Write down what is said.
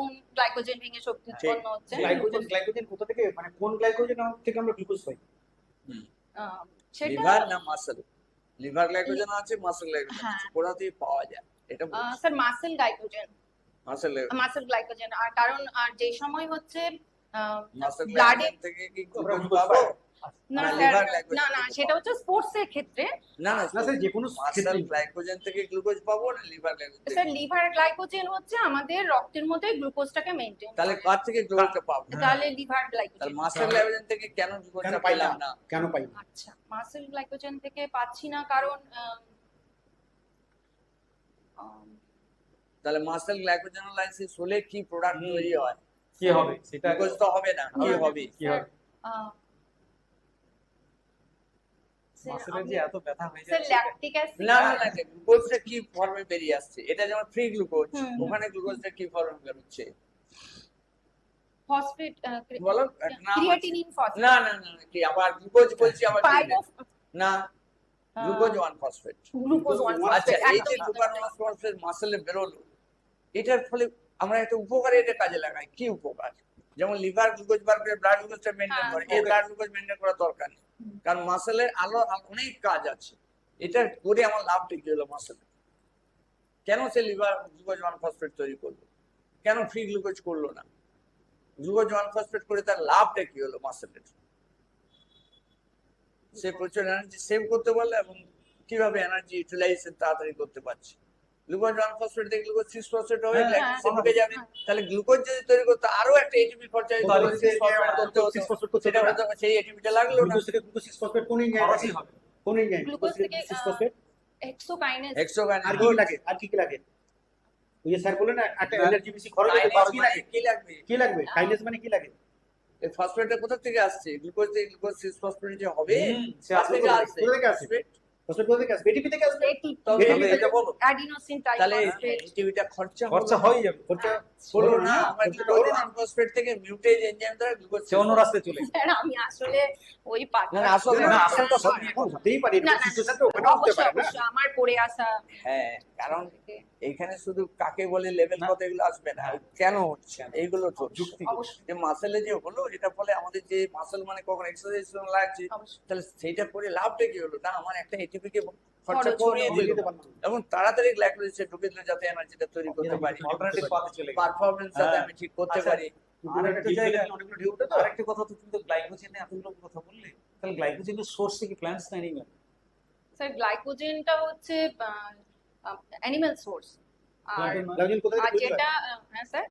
এখন গ্লাইকোজেন ভেঙে শক্তি উৎপন্ন হচ্ছে? গ্লাইকোজেন গ্লাইকোজেন কোথা থেকে মানে কোন গ্লাইকোজেন থেকে আমরা গ্লুকোজ পাই? সেটা লিভার না মাসেল লিভার গ্লাইকোজেন আছে মাসেল গ্লাইকোজেন হ্যাঁ। আছে কোথা থেকে পাওয়া যায়? এটা sir muscle glycogen muscle muscle glycogen আর কারণ আর যে সময় হচ্ছে ব্লাডে থেকে কি গ্লুকোজ পাবো? না না না সেটা হচ্ছে স্পোর্টস এর ক্ষেত্রে। না না না স্যার যে কোনো গ্লাইকোজেন থেকে গ্লুকোজ পাবো না liver glycogen sir liver glycogen হচ্ছে আমাদের রক্তের মধ্যে গ্লুকোজটাকে মেনটেন তাহলে কার। থেকে গ্লুকোজটা পাবো? তাহলে লিভার তাহলে মাসেল গ্লাইকোজেন থেকে কেন কেন গ্লুকোজটা পাই না? না? কেন পাই আচ্ছা মাসেল গ্লাইকোজেন থেকে পাচ্ছি না কারণ আম, আম, তাহলে মাসেল গ্লাইকোজেনোলাইসিস হলে কি প্রোডাক্ট। তৈরি হয়? কি হবে? সেটা গ্লুকোজ তো হবে না কি না, হবে কি হবে? আহ, স্যার, মাসেলের আমি- যে এত ব্যথা হয়ে যাচ্ছে। ল্যাকটিক অ্যাসিড না না না গ্লুকোজটা কি ফর্মে বেরিয়ে আসছে? এটা যেমন ফ্রি গ্লুকোজ ওখানে গ্লুকোজটা কি ফর্মে বেরোচ্ছে? ফসফেট বলো? এক নাম আছে। ক্রিয়েটিনিন ফসফেট না না না কি আবার গ্লুকোজ বলছি না glucose one phosphate glucose one আচ্ছা ফসফেট এই যে গ্লুকোজ ওয়ান ফসফেট মাসেলে বেরোলো এটার ফলে আমরা একটা উপকারে এটা কাজে লাগাই। কি উপকার? যেমন লিভার গ্লুকোজ বার করে ব্লাড গ্লুকোজটা মেনটেন করে এই ব্লাড গ্লুকোজ মেনটেন করার দরকার নেই। কারণ মাসেলের আলো আলো অনেক কাজ আছে। এটা করে আমার লাভটা কি হলো মাসেলে কেন সে লিভার গ্লুকোজ ওয়ান ফসফেট তৈরি করল? কেন ফ্রি গ্লুকোজ করল না? গ্লুকোজ ওয়ান ফসফেট করে তার লাভটা কি হলো মাসেলের সে প্রচুর এনার্জি সেভ করতে পারল এবং কীভাবে এনার্জি ইউটিলাইজেশন তাড়াতাড়ি করতে পারছে? গ্লুকোজ ওয়ান ফসফেট থেকে গ্লুকোজ সিক্স ফসফেট হবে হ্যাঁ, গ্লাইকোজেন হ্যাঁ, ঢুকে যাবে হ্যাঁ। তাহলে গ্লুকোজ যদি তৈরি করতে আরও একটা এটিপি খরচা হতো, সেটা হয়তো সেই এটিপিটা লাগল না। গ্লুকোজ গ্লুকোজ সিক্স ফসফেট কোন হবে। কোন ইঞ্জাইম গ্লুকোজ থেকে সিক্স ফসফেট এক্সোকাইনেজ হেক্সোকাইনেজ আর কি লাগে? আর কি কি লাগে? ওই যে স্যার বললেন না একটা এনার্জি বেশি খরচ হতে মানে কি লাগবে? কি লাগবে? কাইনেজ মানে কি লাগে? এই ফসফেটটা কোথা থেকে আসছে? গ্লুকোজ থেকে গ্লুকোজ সিক্স ফসফেট যে হবে? কোথা আসবে থেকে আসছে? থেকে? কোথা থেকে আসছে? ফসফেট। ফসফেট কোথা থেকে আসবে। এটিপি। থেকে আসবে তবে এটিপি বলো। অ্যাডিনোসিন তাহলে এটিপিটা খরচা খরচা হয়ে যাবে। খরচা হলো না না, আমরা খরচা গ্লুকোজ না। ফসফেট থেকে মিউটেজ এনজাইম দ্বারা গ্লুকোজ সে অন্য রাস্তায় চলে গেছে। আমি আসলে ওই পার্ট না, না, আসলে না, না, আসলটা সব হতেই পারে না, না, সিচুয়েশন তো ওখানে হতে পারে আমার পড়ে আসা হ্যাঁ। কারণ এইখানে শুধু কাকে বলে লেভেল। কত এগুলো আসবে না কেন হচ্ছে? এইগুলো তো যুক্তি যে মাসেলে যে হলো এটা ফলে আমাদের যে মাসেল মানে কখন এক্সারসাইজ লাগছে তাহলে সেইটা করে লাভটা কি হলো? না আমার একটা এটিপি কে খরচা কমিয়ে দিল। এবং তাড়াতাড়ি গ্লাইকোলিসে ঢুকে দিল যাতে এনার্জিটা তৈরি করতে পারি। পারফরমেন্স যাতে হ্যাঁ। আমি ঠিক করতে আচ্ছা, পারি। আরেকটা ডিপ জায়গা লেভেলে অনেকগুলো ঢেউ ওঠে তো। আরেকটা কথা তো তুমি তো গ্লাইকোজেনে এতগুলো কথা বললে তাহলে গ্লাইকোজেনের সোর্স কি প্ল্যান্টস না অ্যানিমাল স্যার গ্লাইকোজেনটা হচ্ছে অ্যানিমাল সোর্স আর? যেটা হ্যাঁ স্যার